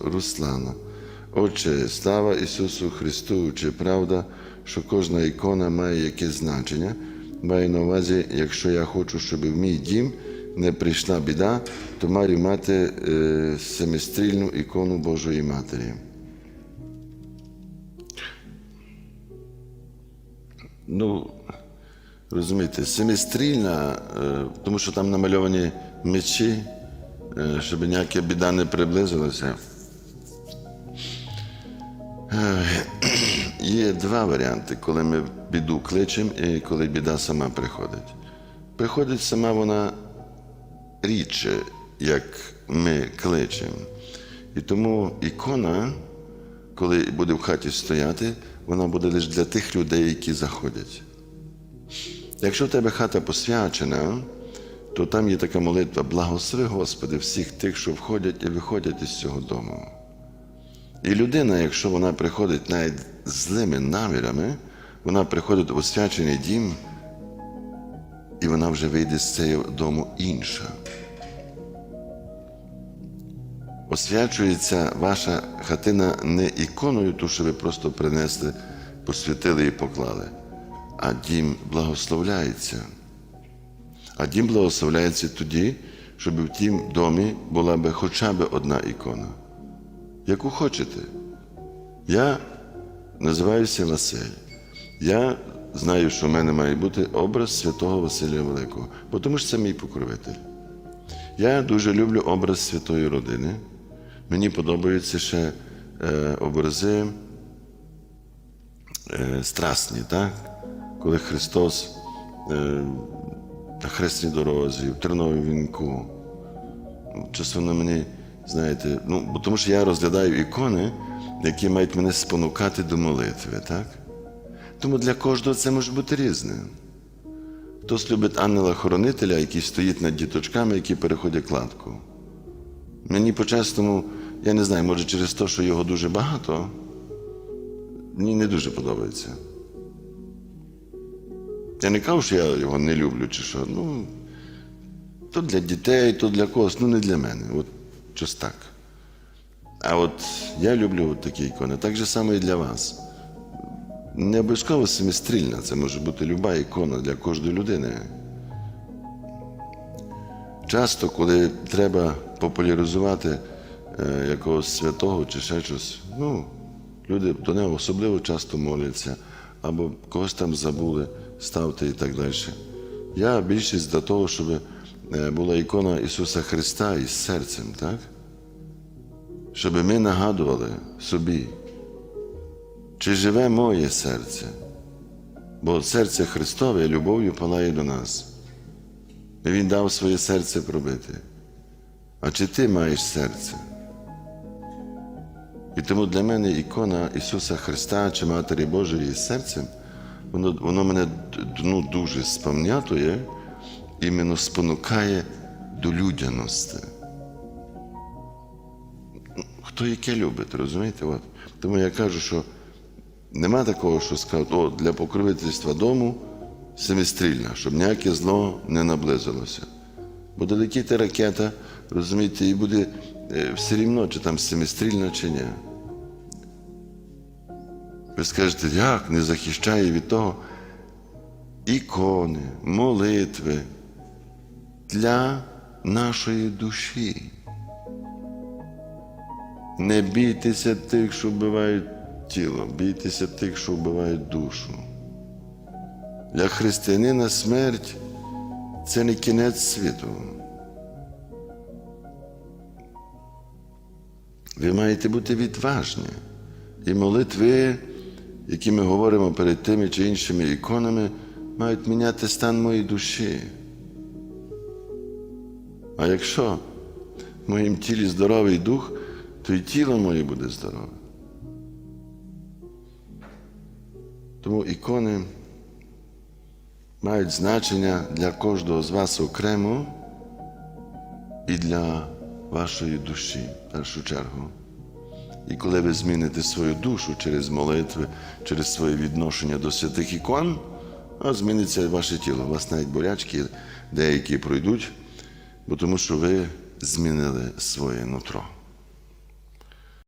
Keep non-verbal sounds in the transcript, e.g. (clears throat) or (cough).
Руслана. Отче, слава Ісусу Христу, чи правда, що кожна ікона має якесь значення. Маю на увазі, якщо я хочу, щоб в мій дім не прийшла біда, то маю мати е, семистрільну ікону Божої Матері. Ну, розумієте, семистрільна, е, тому що там намальовані мечі, е, щоб ніяка біда не приблизилася. (clears throat) Є два варіанти, коли ми біду кличемо і коли біда сама приходить. Приходить сама вона рідше, як ми кличемо. І тому ікона, коли буде в хаті стояти, вона буде лише для тих людей, які заходять. Якщо в тебе хата посвячена, то там є така молитва Благослови, Господи, всіх тих, що входять і виходять із цього дому. І людина, якщо вона приходить навіть злими намірами, вона приходить в освячений дім, і вона вже вийде з цього дому інша. Освячується ваша хатина не іконою, ту, що ви просто принесли, посвятили і поклали, а дім благословляється. А дім благословляється тоді, щоб в тім домі була би хоча б одна ікона яку хочете. Я називаюся Василь. Я знаю, що в мене має бути образ святого Василя Великого, бо тому що це мій покровитель. Я дуже люблю образ святої родини. Мені подобаються ще е, образи е, страсні, так? коли Христос е, на хресній дорозі, в терновому вінку. Часом на мені, знаєте, ну, тому що я розглядаю ікони, які мають мене спонукати до молитви, так? Тому для кожного це може бути різне. Хтось любить ангела-хоронителя, який стоїть над діточками, які переходять кладку. Мені по-чесному, я не знаю, може через те, що його дуже багато, мені не дуже подобається. Я не кажу, що я його не люблю, чи що. Ну, то для дітей, то для когось, ну не для мене. От щось так. А от я люблю от такі ікони. Так же само і для вас. Не обов'язково семистрільна, це може бути люба ікона для кожної людини. Часто, коли треба популяризувати е, якогось святого чи ще щось, ну, люди до нього особливо часто моляться, або когось там забули, ставте і так далі. Я більшість для того, щоб була ікона Ісуса Христа із серцем, так? Щоб ми нагадували собі, чи живе моє серце, бо серце Христове любов'ю палає до нас. І Він дав своє серце пробити. А чи ти маєш серце? І тому для мене ікона Ісуса Христа чи Матері Божої з серцем, воно, воно мене ну, дуже спам'ятує, іменно спонукає до людяності. Хто яке любить, розумієте? От. Тому я кажу, що нема такого, що скажуть, о, для покровительства дому семистрільна, щоб ніяке зло не наблизилося. Буде летіти ракета, розумієте, і буде е, все рівно, чи там семистрільна, чи ні. Ви скажете, як не захищає від того ікони, молитви для нашої душі. Не бійтеся тих, що вбивають тіло, бійтеся тих, що вбивають душу. Для християнина смерть це не кінець світу. Ви маєте бути відважні. І молитви, які ми говоримо перед тими чи іншими іконами, мають міняти стан моєї душі. А якщо в моїм тілі здоровий дух, то і тіло моє буде здорове. Тому ікони мають значення для кожного з вас окремо і для вашої душі, в першу чергу. І коли ви зміните свою душу через молитви, через своє відношення до святих ікон, а зміниться ваше тіло. У вас навіть болячки деякі пройдуть, бо тому що ви змінили своє нутро.